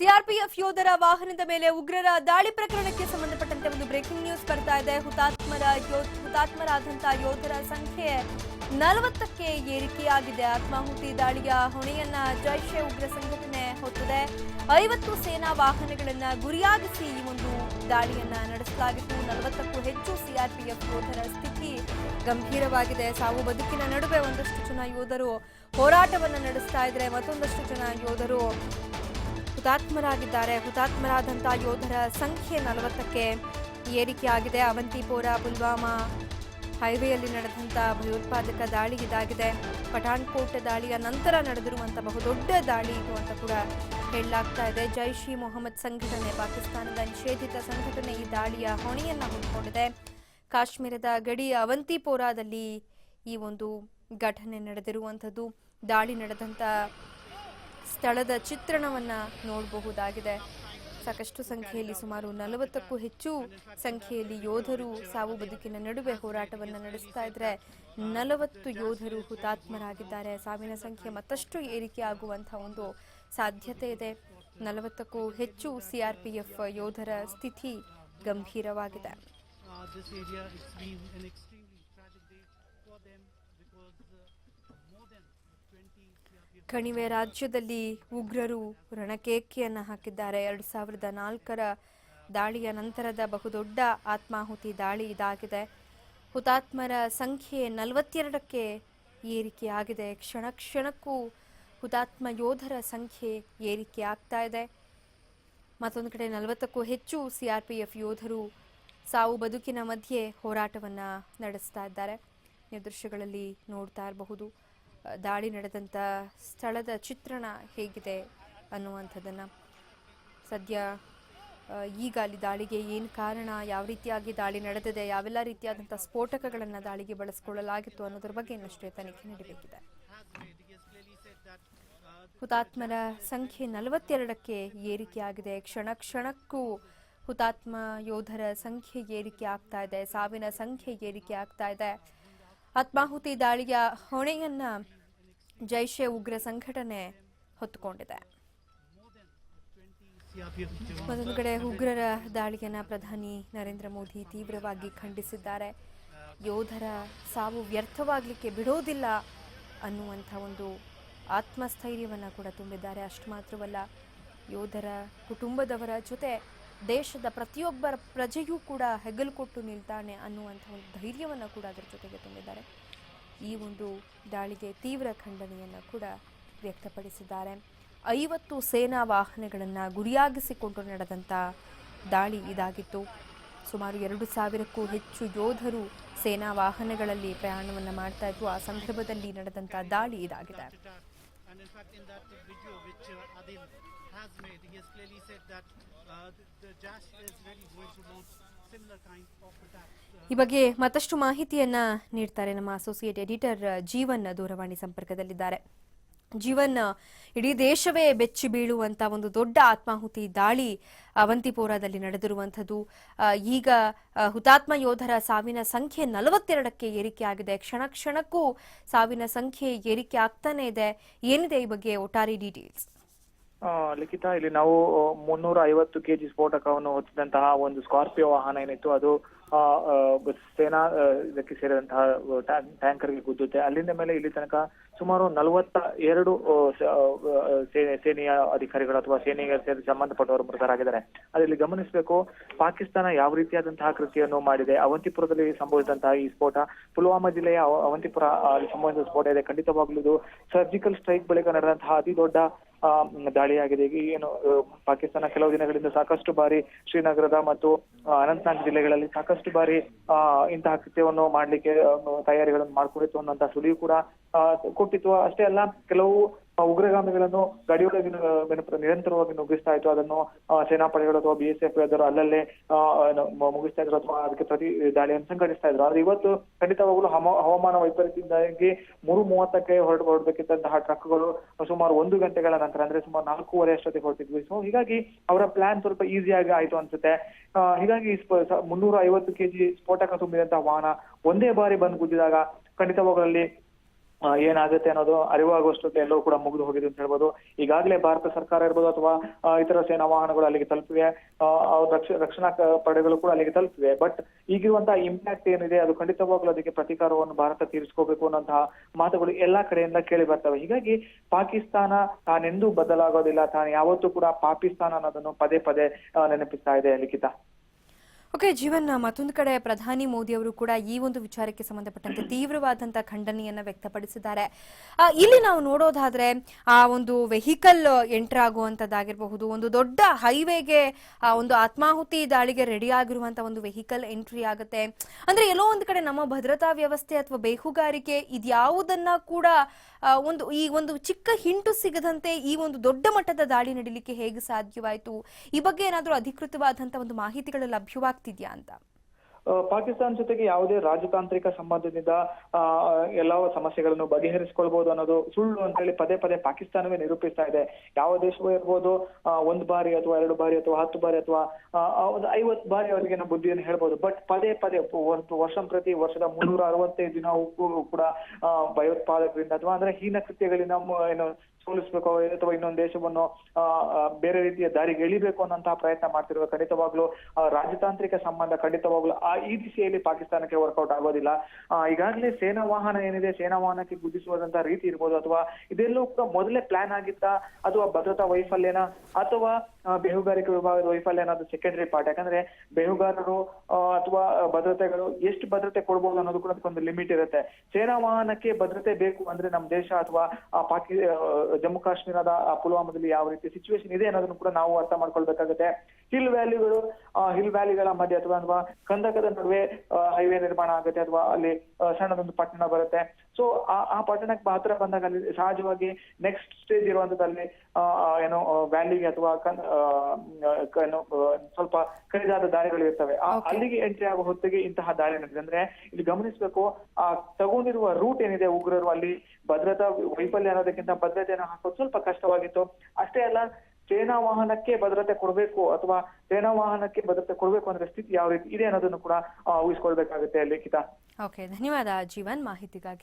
CRPF ಯೋಧರ ವಾಹನದ ಮೇಲೆ ಉಗ್ರರ ದಾಳಿ ಪ್ರಕರಣಕ್ಕೆ ಸಂಬಂಧಪಟ್ಟಂತೆ ಒಂದು ಬ್ರೇಕಿಂಗ್ ನ್ಯೂಸ್ ಬರ್ತಾ ಇದೆ. ಹುತಾತ್ಮರ ಯೋಧ ಹುತಾತ್ಮರಾದಂತಹ ಯೋಧರ ಸಂಖ್ಯೆ ನಲವತ್ತಕ್ಕೆ ಏರಿಕೆಯಾಗಿದೆ. ಆತ್ಮಾಹುತಿ ದಾಳಿಯ ಹೊಣೆಯನ್ನ ಜೈಷೆ ಉಗ್ರ ಸಂಘಟನೆ ಹೊತ್ತಿದೆ. ಐವತ್ತು ಸೇನಾ ವಾಹನಗಳನ್ನ ಗುರಿಯಾಗಿಸಿ ಈ ಒಂದು ದಾಳಿಯನ್ನ ನಡೆಸಲಾಗಿತ್ತು. ನಲವತ್ತಕ್ಕೂ ಹೆಚ್ಚು ಸಿಆರ್ಪಿಎಫ್ ಯೋಧರ ಸ್ಥಿತಿ ಗಂಭೀರವಾಗಿದೆ. ಸಾವು ಬದುಕಿನ ನಡುವೆ ಒಂದಷ್ಟು ಜನ ಯೋಧರು ಹೋರಾಟವನ್ನು ನಡೆಸ್ತಾ ಇದ್ರೆ ಮತ್ತೊಂದಷ್ಟು ಜನ ಯೋಧರು ಹುತಾತ್ಮರಾಗಿದ್ದಾರೆ. ಹುತಾತ್ಮರಾದಂಥ ಯೋಧರ ಸಂಖ್ಯೆ ನಲವತ್ತಕ್ಕೆ ಏರಿಕೆಯಾಗಿದೆ. ಅವಂತಿಪೋರ, ಪುಲ್ವಾಮಾ ಹೈವೇಯಲ್ಲಿ ನಡೆದಂಥ ಭಯೋತ್ಪಾದಕ ದಾಳಿ ಇದಾಗಿದೆ. ಪಠಾಣ್ಕೋಟ್ ದಾಳಿಯ ನಂತರ ನಡೆದಿರುವಂಥ ಬಹುದೊಡ್ಡ ದಾಳಿ ಇದು ಅಂತ ಕೂಡ ಹೇಳಲಾಗ್ತಾ ಇದೆ. ಜೈಷ್ ಇ ಮೊಹಮ್ಮದ್ ಸಂಘಟನೆ, ಪಾಕಿಸ್ತಾನದ ನಿಷೇಧಿತ ಸಂಘಟನೆ ಈ ದಾಳಿಯ ಹೊಣೆಯನ್ನು ಹೊಂದಿಕೊಂಡಿದೆ. ಕಾಶ್ಮೀರದ ಗಡಿ ಅವಂತಿಪೋರಾದಲ್ಲಿ ಈ ಒಂದು ಘಟನೆ ನಡೆದಿರುವಂಥದ್ದು. ದಾಳಿ ನಡೆದಂಥ ಸ್ಥಳದ ಚಿತ್ರಣವನ್ನು ನೋಡಬಹುದಾಗಿದೆ. ಸಾಕಷ್ಟು ಸಂಖ್ಯೆಯಲ್ಲಿ ಸುಮಾರು ನಲವತ್ತಕ್ಕೂ ಹೆಚ್ಚು ಸಂಖ್ಯೆಯಲ್ಲಿ ಯೋಧರು ಸಾವು ಬದುಕಿನ ನಡುವೆ ಹೋರಾಟವನ್ನು ನಡೆಸ್ತಾ ಇದ್ರೆ ನಲವತ್ತು ಯೋಧರು ಹುತಾತ್ಮರಾಗಿದ್ದಾರೆ. ಸಾವಿನ ಸಂಖ್ಯೆ ಮತ್ತಷ್ಟು ಏರಿಕೆ ಆಗುವಂತಹ ಒಂದು ಸಾಧ್ಯತೆ ಇದೆ. ನಲವತ್ತಕ್ಕೂ ಹೆಚ್ಚು ಸಿಆರ್ಪಿಎಫ್ ಯೋಧರ ಸ್ಥಿತಿ ಗಂಭೀರವಾಗಿದೆ. this area. It's been an extremely tragic day for them because more than 20 CRPF ಕಣಿವೆ ರಾಜ್ಯದಲ್ಲಿ ಉಗ್ರರು ರಣಕೇಕೆಯನ್ನು ಹಾಕಿದ್ದಾರೆ. ಎರಡು ಸಾವಿರದ ನಾಲ್ಕರ ದಾಳಿಯ ನಂತರದ ಬಹುದೊಡ್ಡ ಆತ್ಮಾಹುತಿ ದಾಳಿ ಇದಾಗಿದೆ. ಹುತಾತ್ಮರ ಸಂಖ್ಯೆ ನಲವತ್ತೆರಡಕ್ಕೆ ಏರಿಕೆಯಾಗಿದೆ. ಕ್ಷಣ ಕ್ಷಣಕ್ಕೂ ಹುತಾತ್ಮ ಯೋಧರ ಸಂಖ್ಯೆ ಏರಿಕೆ ಆಗ್ತಾ ಇದೆ. ಮತ್ತೊಂದು ಕಡೆ ನಲವತ್ತಕ್ಕೂ ಹೆಚ್ಚು ಸಿಆರ್ಪಿಎಫ್ ಯೋಧರು ಸಾವು ಬದುಕಿನ ಮಧ್ಯೆ ಹೋರಾಟವನ್ನು ನಡೆಸ್ತಾ ಇದ್ದಾರೆ. ದೃಶ್ಯಗಳಲ್ಲಿ ನೋಡ್ತಾ ಇರಬಹುದು. ದಾಳಿ ನಡೆದಂಥ ಸ್ಥಳದ ಚಿತ್ರಣ ಹೇಗಿದೆ ಅನ್ನುವಂಥದ್ದನ್ನು ಸದ್ಯ ಈಗ ಅಲ್ಲಿ ದಾಳಿಗೆ ಏನು ಕಾರಣ, ಯಾವ ರೀತಿಯಾಗಿ ದಾಳಿ ನಡೆದಿದೆ, ಯಾವೆಲ್ಲ ರೀತಿಯಾದಂಥ ಸ್ಫೋಟಕಗಳನ್ನು ದಾಳಿಗೆ ಬಳಸಿಕೊಳ್ಳಲಾಗಿತ್ತು ಅನ್ನೋದ್ರ ಬಗ್ಗೆ ಇನ್ನಷ್ಟೇ ತನಿಖೆ ನಡೀಬೇಕಿದೆ. ಹುತಾತ್ಮರ ಸಂಖ್ಯೆ ನಲವತ್ತೆರಡಕ್ಕೆ ಏರಿಕೆಯಾಗಿದೆ. ಕ್ಷಣ ಕ್ಷಣಕ್ಕೂ ಹುತಾತ್ಮ ಯೋಧರ ಸಂಖ್ಯೆ ಏರಿಕೆ ಆಗ್ತಾ ಇದೆ, ಸಾವಿನ ಸಂಖ್ಯೆ ಏರಿಕೆ ಆಗ್ತಾ ಇದೆ. ಆತ್ಮಾಹುತಿ ದಾಳಿಯ ಹೊಣೆಯನ್ನ ಜೈಷೆ ಉಗ್ರ ಸಂಘಟನೆ ಹೊತ್ತುಕೊಂಡಿದೆ. ಮತ್ತೊಂದು ಕಡೆ ಉಗ್ರರ ದಾಳಿಯನ್ನು ಪ್ರಧಾನಿ ನರೇಂದ್ರ ಮೋದಿ ತೀವ್ರವಾಗಿ ಖಂಡಿಸಿದ್ದಾರೆ. ಯೋಧರ ಸಾವು ವ್ಯರ್ಥವಾಗಲಿಕ್ಕೆ ಬಿಡೋದಿಲ್ಲ ಅನ್ನುವಂಥ ಒಂದು ಆತ್ಮಸ್ಥೈರ್ಯವನ್ನು ಕೂಡ ತುಂಬಿದ್ದಾರೆ. ಅಷ್ಟು ಮಾತ್ರವಲ್ಲ, ಯೋಧರ ಕುಟುಂಬದವರ ಜೊತೆ ದೇಶದ ಪ್ರತಿಯೊಬ್ಬರ ಪ್ರಜೆಯೂ ಕೂಡ ಹೆಗಲು ಕೊಟ್ಟು ನಿಲ್ತಾನೆ ಅನ್ನುವಂಥ ಒಂದು ಧೈರ್ಯವನ್ನು ಕೂಡ ಅದರ ಜೊತೆಗೆ ತುಂಬಿದ್ದಾರೆ. ಈ ಒಂದು ದಾಳಿಗೆ ತೀವ್ರ ಖಂಡನೆಯನ್ನು ಕೂಡ ವ್ಯಕ್ತಪಡಿಸಿದ್ದಾರೆ. ಐವತ್ತು ಸೇನಾ ವಾಹನಗಳನ್ನು ಗುರಿಯಾಗಿಸಿಕೊಂಡು ನಡೆದಂಥ ದಾಳಿ ಇದಾಗಿತ್ತು. ಸುಮಾರು ಎರಡು ಸಾವಿರಕ್ಕೂ ಹೆಚ್ಚು ಯೋಧರು ಸೇನಾ ವಾಹನಗಳಲ್ಲಿ ಪ್ರಯಾಣವನ್ನು ಮಾಡ್ತಾ ಇದ್ರು. ಆ ಸಂದರ್ಭದಲ್ಲಿ ನಡೆದಂಥ ದಾಳಿ ಇದಾಗಿದೆ. ಈ ಬಗ್ಗೆ ಮತ್ತಷ್ಟು ಮಾಹಿತಿಯನ್ನ ನೀಡ್ತಾರೆ ನಮ್ಮ ಅಸೋಸಿಯೇಟ್ ಎಡಿಟರ್ ಜೀವನ್ ದೂರವಾಣಿ ಸಂಪರ್ಕದಲ್ಲಿದ್ದಾರೆ. ಜೀವನ್, ಇಡೀ ದೇಶವೇ ಬೆಚ್ಚಿ ಬೀಳುವಂತ ಒಂದು ದೊಡ್ಡ ಆತ್ಮಾಹುತಿ ದಾಳಿ ಅವಂತಿಪೋರಾದಲ್ಲಿ ನಡೆದಿರುವಂಥದ್ದು. ಈಗ ಹುತಾತ್ಮ ಯೋಧರ ಸಾವಿನ ಸಂಖ್ಯೆ ನಲವತ್ತೆರಡಕ್ಕೆ ಏರಿಕೆ ಆಗಿದೆ. ಕ್ಷಣ ಕ್ಷಣಕ್ಕೂ ಸಾವಿನ ಸಂಖ್ಯೆ ಏರಿಕೆ ಆಗ್ತಾನೆ ಇದೆ. ಏನಿದೆ ಈ ಬಗ್ಗೆ ಒಟ್ಟಾರೆ ಡೀಟೇಲ್ಸ್ ಲಿಖಿತ, ಇಲ್ಲಿ ನಾವು ಮುನ್ನೂರ ಐವತ್ತು ಕೆಜಿ ಸ್ಫೋಟಕವನ್ನು ಹೊತ್ತಿದಂತಹ ಒಂದು ಸ್ಕಾರ್ಪಿಯೋ ವಾಹನ ಏನಿತ್ತು, ಅದು ಸೇನಾ ಇದಕ್ಕೆ ಸೇರಿದಂತಹ ಟ್ಯಾಂಕರ್ ಟ್ಯಾಂಕರ್ಗೆ ಗುದ್ದುತ್ತೆ ಅಲ್ಲಿಂದ ಮೇಲೆ ಇಲ್ಲಿ ತನಕ ಸುಮಾರು ನಲವತ್ತ ಎರಡು ಸೇನೆಯ ಅಧಿಕಾರಿಗಳು ಅಥವಾ ಸೇನೆಗೆ ಸೇರಿ ಸಂಬಂಧಪಟ್ಟವರು ಮೃತರಾಗಿದ್ದಾರೆ. ಅದರಲ್ಲಿ ಗಮನಿಸಬೇಕು, ಪಾಕಿಸ್ತಾನ ಯಾವ ರೀತಿಯಾದಂತಹ ಕೃತಿಯನ್ನು ಮಾಡಿದೆ, ಅವಂತಿಪುರದಲ್ಲಿ ಸಂಭವಿಸಿದಂತಹ ಈ ಸ್ಫೋಟ, ಪುಲ್ವಾಮಾ ಜಿಲ್ಲೆಯ ಅವ- ಅವಂತಿಪುರ ಸಂಭವಿಸಿದ ಸ್ಫೋಟ ಇದೆ. ಖಂಡಿತವಾಗ್ಲೂ ಸರ್ಜಿಕಲ್ ಸ್ಟ್ರೈಕ್ ಬಳಿಕ ನಡೆದಂತಹ ಅತಿ ದೊಡ್ಡ ಈಗ ಏನು ಪಾಕಿಸ್ತಾನ ಕೆಲವು ದಿನಗಳಿಂದ ಸಾಕಷ್ಟು ಬಾರಿ ಶ್ರೀನಗರದ ಮತ್ತು ಅನಂತನಾಗ್ ಜಿಲ್ಲೆಗಳಲ್ಲಿ ಸಾಕಷ್ಟು ಬಾರಿ ಇಂತಹ ಕೃತ್ಯವನ್ನು ಮಾಡ್ಲಿಕ್ಕೆ ತಯಾರಿಗಳನ್ನು ಮಾಡ್ಕೊಂಡಿತ್ತು ಅನ್ನುವಂತಹ ಸುಳಿವು ಕೂಡ ಕೊಟ್ಟಿತ್ತು. ಅಷ್ಟೇ ಅಲ್ಲ, ಕೆಲವು ಉಗ್ರಗಾಮಿಗಳನ್ನು ಗಡಿಯೊಳಗೆ ನಿರಂತರವಾಗಿ ನುಗ್ಗಿಸ್ತಾ ಇತ್ತು. ಅದನ್ನು ಸೇನಾಪಡೆಗಳು ಅಥವಾ ಬಿಎಸ್ಎಫ್ ಎಸ್ ಎಫ್ ಯೋಧರು ಅಲ್ಲಲ್ಲೇ ಮುಗಿಸ್ತಾ ಇದ್ರು ಅಥವಾ ಅದಕ್ಕೆ ಪ್ರತಿ ದಾಳಿಯನ್ನು ಸಂಘಟಿಸ್ತಾ ಇದ್ರು. ಆದ್ರೆ ಇವತ್ತು ಖಂಡಿತವಾಗಲೂ ಹವಾಮಾನ ವೈಪರೀತ್ಯದಿಂದಾಗಿ ಮೂರು ಮೂವತ್ತಕ್ಕೆ ಹೊರಟು ಹೊರಡಬೇಕಿದ್ದಂತಹ ಟ್ರಕ್ಗಳು ಸುಮಾರು ಒಂದು ಗಂಟೆಗಳ ನಂತರ, ಅಂದ್ರೆ ಸುಮಾರು ನಾಲ್ಕೂವರೆ ಅಷ್ಟೊತ್ತಿಗೆ ಹೊರಟಿದ್ವಿ. ಸೊ ಹೀಗಾಗಿ ಅವರ ಪ್ಲಾನ್ ಸ್ವಲ್ಪ ಈಸಿಯಾಗಿ ಆಯ್ತು ಅನ್ಸುತ್ತೆ. ಹೀಗಾಗಿ ಮುನ್ನೂರ ಐವತ್ತು ಕೆಜಿ ಸ್ಫೋಟಕ ತುಂಬಿದಂತಹ ವಾಹನ ಒಂದೇ ಬಾರಿ ಬಂದು ಗುದ್ದಿದಾಗ ಖಂಡಿತವಾಗಲೂ ಏನಾಗುತ್ತೆ ಅನ್ನೋದು ಅರಿವಾಗುವಷ್ಟೊತ್ತಿಗೆ ಎಲ್ಲವೂ ಕೂಡ ಮುಗಿದು ಹೋಗಿದೆ ಅಂತ ಹೇಳ್ಬೋದು. ಈಗಾಗಲೇ ಭಾರತ ಸರ್ಕಾರ ಇರ್ಬೋದು ಅಥವಾ ಇತರ ಸೇನಾ ವಾಹನಗಳು ಅಲ್ಲಿಗೆ ತಲುಪಿವೆ. ರಕ್ಷಣಾ ಪಡೆಗಳು ಕೂಡ ಅಲ್ಲಿಗೆ ತಲುಪಿವೆ. ಬಟ್ ಈಗಿರುವಂತಹ ಇಂಪ್ಯಾಕ್ಟ್ ಏನಿದೆ, ಅದು ಖಂಡಿತವಾಗ್ಲೂ ಅದಕ್ಕೆ ಪ್ರತೀಕಾರವನ್ನು ಭಾರತ ತೀರಿಸ್ಕೋಬೇಕು ಅನ್ನೋಂತಹ ಮಾತುಗಳು ಎಲ್ಲಾ ಕಡೆಯಿಂದ ಕೇಳಿ ಬರ್ತವೆ. ಹೀಗಾಗಿ ಪಾಕಿಸ್ತಾನ ತಾನೆಂದೂ ಬದಲಾಗೋದಿಲ್ಲ. ತಾನು ಯಾವತ್ತೂ ಕೂಡ ಪಾಕಿಸ್ತಾನ ಅನ್ನೋದನ್ನು ಪದೇ ಪದೇ ನೆನಪಿಸ್ತಾ ಇದೆ, ಲಿಖಿತ. ಓಕೆ ಜೀವನ್ ಮತ್ತೊಂದು ಕಡೆ ಪ್ರಧಾನಿ ಮೋದಿ ಅವರು ಕೂಡ ಈ ಒಂದು ವಿಚಾರಕ್ಕೆ ಸಂಬಂಧಪಟ್ಟಂತೆ ತೀವ್ರವಾದಂತಹ ಖಂಡನೆಯನ್ನ ವ್ಯಕ್ತಪಡಿಸಿದ್ದಾರೆ. ಇಲ್ಲಿ ನಾವು ನೋಡೋದಾದ್ರೆ, ಆ ಒಂದು ವೆಹಿಕಲ್ ಎಂಟರ್ ಆಗುವಂತದ್ದಾಗಿರಬಹುದು ಒಂದು ದೊಡ್ಡ ಹೈವೇಗೆ ಒಂದು ಆತ್ಮಾಹುತಿ ದಾಳಿಗೆ ರೆಡಿ ಆಗಿರುವಂತ ಒಂದು ವೆಹಿಕಲ್ ಎಂಟ್ರಿ ಆಗುತ್ತೆ. ಅಂದ್ರೆ ಎಲ್ಲೋ ಒಂದು ಕಡೆ ನಮ್ಮ ಭದ್ರತಾ ವ್ಯವಸ್ಥೆ ಅಥವಾ ಬೇಹುಗಾರಿಕೆ ಇದ್ಯಾವುದನ್ನ ಕೂಡ ಒಂದು ಈ ಒಂದು ಚಿಕ್ಕ ಹಿಂಟು ಸಿಗದಂತೆ ಈ ಒಂದು ದೊಡ್ಡ ಮಟ್ಟದ ದಾಳಿ ನಡೀಲಿಕ್ಕೆ ಹೇಗೆ ಸಾಧ್ಯವಾಯಿತು? ಈ ಬಗ್ಗೆ ಏನಾದರೂ ಅಧಿಕೃತವಾದಂತಹ ಒಂದು ಮಾಹಿತಿಗಳು ಲಭ್ಯವಾಗ್ತಿದ್ಯಾ ಅಂತ? ಪಾಕಿಸ್ತಾನ ಜೊತೆಗೆ ಯಾವುದೇ ರಾಜತಾಂತ್ರಿಕ ಸಂಬಂಧದಿಂದ ಎಲ್ಲ ಸಮಸ್ಯೆಗಳನ್ನು ಬಗೆಹರಿಸಿಕೊಳ್ಬಹುದು ಅನ್ನೋದು ಸುಳ್ಳು ಅಂತ ಹೇಳಿ ಪದೇ ಪದೇ ಪಾಕಿಸ್ತಾನವೇ ನಿರೂಪಿಸ್ತಾ ಇದೆ. ಯಾವ ದೇಶವೂ ಇರ್ಬೋದು ಒಂದ್ ಬಾರಿ ಅಥವಾ ಎರಡು ಬಾರಿ ಅಥವಾ ಹತ್ತು ಬಾರಿ ಅಥವಾ ಒಂದು ಐವತ್ತು ಬಾರಿ ಅವರಿಗೆ ನಮ್ಮ ಬುದ್ಧಿಯನ್ನು ಹೇಳ್ಬೋದು. ಬಟ್ ಪದೇ ಪದೇ ವರ್ಷ ಪ್ರತಿ ವರ್ಷದ ಮುನ್ನೂರ ಅರವತ್ತೈದು ದಿನ ಕೂಡ ಭಯೋತ್ಪಾದಕರಿಂದ ಅಥವಾ ಅಂದ್ರೆ ಹೀನ ಕೃತ್ಯಗಳಿಂದ ಏನು ಸೋಲಿಸಬೇಕು ಅಥವಾ ಇನ್ನೊಂದು ದೇಶವನ್ನು ಬೇರೆ ರೀತಿಯ ದಾರಿಗೆ ಎಳಿಬೇಕು ಅನ್ನೋಂತಹ ಪ್ರಯತ್ನ ಮಾಡ್ತಿರುವ ಖಂಡಿತವಾಗ್ಲೂ ರಾಜತಾಂತ್ರಿಕ ಸಂಬಂಧ ಖಂಡಿತವಾಗ್ಲೂ, ಆ, ಈ ದಿಸೆಯಲ್ಲಿ ಪಾಕಿಸ್ತಾನಕ್ಕೆ ವರ್ಕೌಟ್ ಆಗೋದಿಲ್ಲ. ಈಗಾಗಲೇ ಸೇನಾ ವಾಹನ ಏನಿದೆ, ಸೇನಾ ವಾಹನಕ್ಕೆ ಗುದ್ದಿಸುವಂತಹ ರೀತಿ ಇರ್ಬೋದು ಅಥವಾ ಇದೆಲ್ಲೂ ಕೂಡ ಮೊದಲೇ ಪ್ಲಾನ್ ಆಗಿತ್ತ, ಅಥವಾ ಭದ್ರತಾ ವೈಫಲ್ಯನ ಅಥವಾ ಬೇಹುಗಾರಿಕೆ ವಿಭಾಗದ ವೈಫಲ್ಯ ಅನ್ನೋದು ಸೆಕೆಂಡರಿ ಪಾರ್ಟ್ ಯಾಕಂದ್ರೆ ಬೇಹುಗಾರರು ಅಥವಾ ಭದ್ರತೆಗಳು ಎಷ್ಟು ಭದ್ರತೆ ಕೊಡ್ಬೋದು ಅನ್ನೋದು ಕೂಡ ಅದಕ್ಕೊಂದು ಲಿಮಿಟ್ ಇರುತ್ತೆ. ಸೇನಾ ವಾಹನಕ್ಕೆ ಭದ್ರತೆ ಬೇಕು ಅಂದ್ರೆ ನಮ್ಮ ದೇಶ ಅಥವಾ ಪಾಕಿ ಜಮ್ಮು ಕಾಶ್ಮೀರದ ಪುಲ್ವಾಮದಲ್ಲಿ ಯಾವ ರೀತಿ ಸಿಚುವೇಶನ್ ಇದೆ ಅನ್ನೋದನ್ನು ಕೂಡ ನಾವು ಅರ್ಥ ಮಾಡ್ಕೊಳ್ಬೇಕಾಗುತ್ತೆ. ಹಿಲ್ ವ್ಯಾಲಿಗಳು ಹಿಲ್ ವ್ಯಾಲಿಗಳ ಮಧ್ಯೆ ಅಥವಾ ಅಥವಾ ಕಂದಕದ ನಡುವೆ ಹೈವೇ ನಿರ್ಮಾಣ ಆಗುತ್ತೆ ಅಥವಾ ಅಲ್ಲಿ ಸಣ್ಣದೊಂದು ಪಟ್ಟಣ ಬರುತ್ತೆ. ಸೊ ಆ ಪಟ್ಟಣಕ್ಕೆ ಹತ್ರ ಬಂದಾಗ ಅಲ್ಲಿ ಸಹಜವಾಗಿ ನೆಕ್ಸ್ಟ್ ಸ್ಟೇಜ್ ಇರುವಂತದಲ್ಲಿ ಏನು ವ್ಯಾಲಿಗೆ ಅಥವಾ ಸ್ವಲ್ಪ ಕಡಿದಾದ ದಾರಿಗಳು ಇರ್ತವೆ. ಆ- ಅಲ್ಲಿಗೆ ಎಂಟ್ರಿ ಆಗೋ ಹೊತ್ತಿಗೆ ಇಂತಹ ದಾಳಿ ನಡೆದಿದೆ ಅಂದ್ರೆ ಇಲ್ಲಿ ಗಮನಿಸಬೇಕು ಆ ತಗೊಂಡಿರುವ ರೂಟ್ ಏನಿದೆ ಉಗ್ರರು ಅಲ್ಲಿ ಭದ್ರತಾ ವೈಫಲ್ಯ ಅನ್ನೋದಕ್ಕಿಂತ ಭದ್ರತೆಯನ್ನು ಹಾಕೋದು ಸ್ವಲ್ಪ ಕಷ್ಟವಾಗಿತ್ತು. ಅಷ್ಟೇ ಅಲ್ಲ ಸೇನಾ ವಾಹನಕ್ಕೆ ಭದ್ರತೆ ಕೊಡಬೇಕು ಅಥವಾ ಸೇನಾ ವಾಹನಕ್ಕೆ ಭದ್ರತೆ ಕೊಡಬೇಕು ಅಂದ್ರೆ ಸ್ಥಿತಿ ಯಾವ ರೀತಿ ಇದೆ ಅನ್ನೋದನ್ನು ಕೂಡ ಊಹಿಸ್ಕೊಳ್ಬೇಕಾಗುತ್ತೆ, ಲಿಖಿತ. ಓಕೆ, ಧನ್ಯವಾದ ಜೀವನ್ ಮಾಹಿತಿಗಾಗಿ.